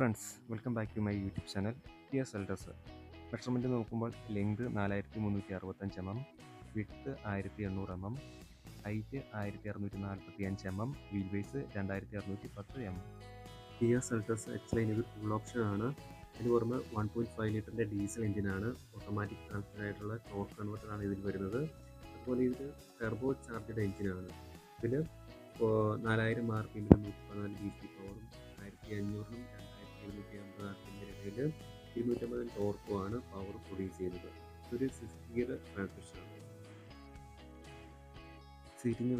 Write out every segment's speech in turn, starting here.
Friends welcome back to my YouTube channel. T S Seltos measurement നോക്കുമ്പോൾ length നാലായിരത്തി മുന്നൂറ്റി അറുപത്തഞ്ച് എം എം വിഡ്ത്ത് ആയിരത്തി എണ്ണൂറ് എം എം ഹൈറ്റ് ആയിരത്തി അറുന്നൂറ്റി നാൽപ്പത്തി അഞ്ച് എം എം വീൽ ബേസ് രണ്ടായിരത്തി അറുന്നൂറ്റി പത്ത് M M. T S Seltos X line ഇത് ഫുൾ ഓപ്ഷൻ ആണ്. ഇതിന് പുറമെ വൺ പോയിന്റ് ഫൈവ് ലിറ്ററിന്റെ ഡീസൽ എഞ്ചിനാണ് ഓട്ടോമാറ്റിക് ട്രാൻസ്ഫർ ആയിട്ടുള്ള ടോർക്ക് കൺവെർട്ടർ ആണ് ഇതിൽ വരുന്നത്. അതുപോലെ ഇത് ടെർബോ ചാർജഡ് എഞ്ചിനാണ് ഇതിൽ നാലായിരം ആർ പി എമ്മിലും നൂറ്റി പതിനാല് ബി പി പവറും ആയിരത്തി അഞ്ഞൂറിനും എഴുന്നൂറ്റി അമ്പത് ആർ പി ടോർക്കുമാണ് പവർ പ്രൊഡ്യൂസ് ചെയ്യുന്നത്. ഒരു സിക്സ് ഗിയർ ട്രാൻസ്മിഷനാണ്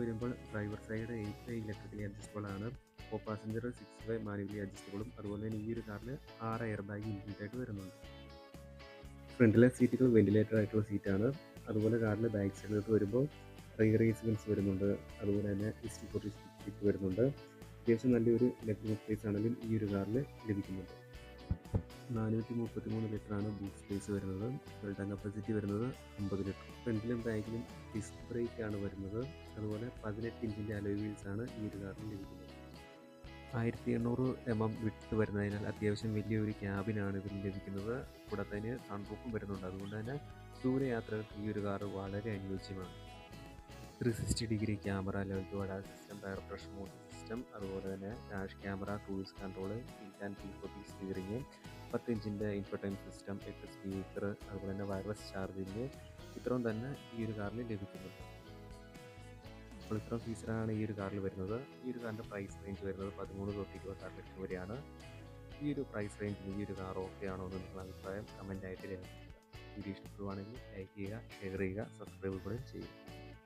വരുമ്പോൾ driver side eight way electrically adjustable ആണ് co passenger six way manually അഡ്ജസ്റ്റബിളും അതുപോലെ തന്നെ ഈ ഒരു കാറിൽ ആറ് എയർ ബാഗ് ഇൻക്ലൂഡ് ആയിട്ട് വരുന്നുണ്ട്. ഫ്രണ്ടിലെ സീറ്റുകൾ വെന്റിലേറ്റഡ് ആയിട്ടുള്ള സീറ്റാണ് അതുപോലെ കാറിന്റെ ബാക്ക് സൈഡിലോട്ട് വരുമ്പോൾ റീറേസ്മെന്റ്സ് വരുന്നുണ്ട്. അതുപോലെ തന്നെ ഫോർട്ടി സീറ്റ് വരുന്നുണ്ട്. അത്യാവശ്യം നല്ലൊരു ലെഗ് സ്പേസ് ആണെങ്കിലും ഈ ഒരു കാറിൽ ലഭിക്കുന്നുണ്ട്. നാനൂറ്റി മുപ്പത്തി മൂന്ന് ലിറ്ററാണ് ബൂട്ട് സ്പേസ് വരുന്നത് ബിൽഡൻ കപ്പാസിറ്റി വരുന്നത് അമ്പത് ലിറ്റർ. ഫ്രണ്ടിലും ബാക്കിലും ഡിസ്ക് ബ്രേക്ക് ആണ് വരുന്നത്. അതുപോലെ പതിനെട്ട് ഇഞ്ചിന്റെ അലോയ് വീൽസ് ആണ് ഈ ഒരു കാറിൽ ലഭിക്കുന്നത്. ആയിരത്തി എണ്ണൂറ് എം എം വിട്ട് വരുന്നതിനാൽ അത്യാവശ്യം വലിയൊരു ക്യാബിനാണ് ഇതിൽ ലഭിക്കുന്നത്. കൂടാതെ തന്നെ സൺറൂഫും വരുന്നുണ്ട്. അതുകൊണ്ട് തന്നെ ദൂരയാത്രകൾക്ക് ഈ ഒരു കാറ് വളരെ അനുയോജ്യമാണ്. Three sixty degree camera level വട system tyre pressure mode system അതുപോലെ തന്നെ dash camera tools control and T forty steering പത്ത് ഇഞ്ചിന്റെ ഇൻഫർടൈം സിസ്റ്റം എട്ട് സ്പീക്കർ അതുപോലെ തന്നെ വയർലെസ് ചാർജിങ് ഇത്രയും തന്നെ ഈ ഒരു കാറിൽ ലഭിക്കുന്നുണ്ട് അപ്പോൾ ഇത്രയും ഫീച്ചറാണ് ഈ ഒരു കാറിൽ വരുന്നത്. ഈ ഒരു കാറിന്റെ പ്രൈസ് റേഞ്ച് വരുന്നത് പതിമൂന്ന് തൊട്ട് ഇരുപത്താറ് ലക്ഷം വരെയാണ്. ഈ ഒരു പ്രൈസ് റേഞ്ചിൽ ഈ ഒരു കാർ ഓക്കെ ആണോ എന്ന് നിങ്ങളുടെ അഭിപ്രായം കമന്റായിട്ട് ലഭിക്കുക വീഡിയോ ഇഷ്ടപ്പെടുവാണെങ്കിൽ ലൈക്ക് ചെയ്യുക ഷെയർ ചെയ്യുക സബ്സ്ക്രൈബ് കൂടെ ചെയ്യുക.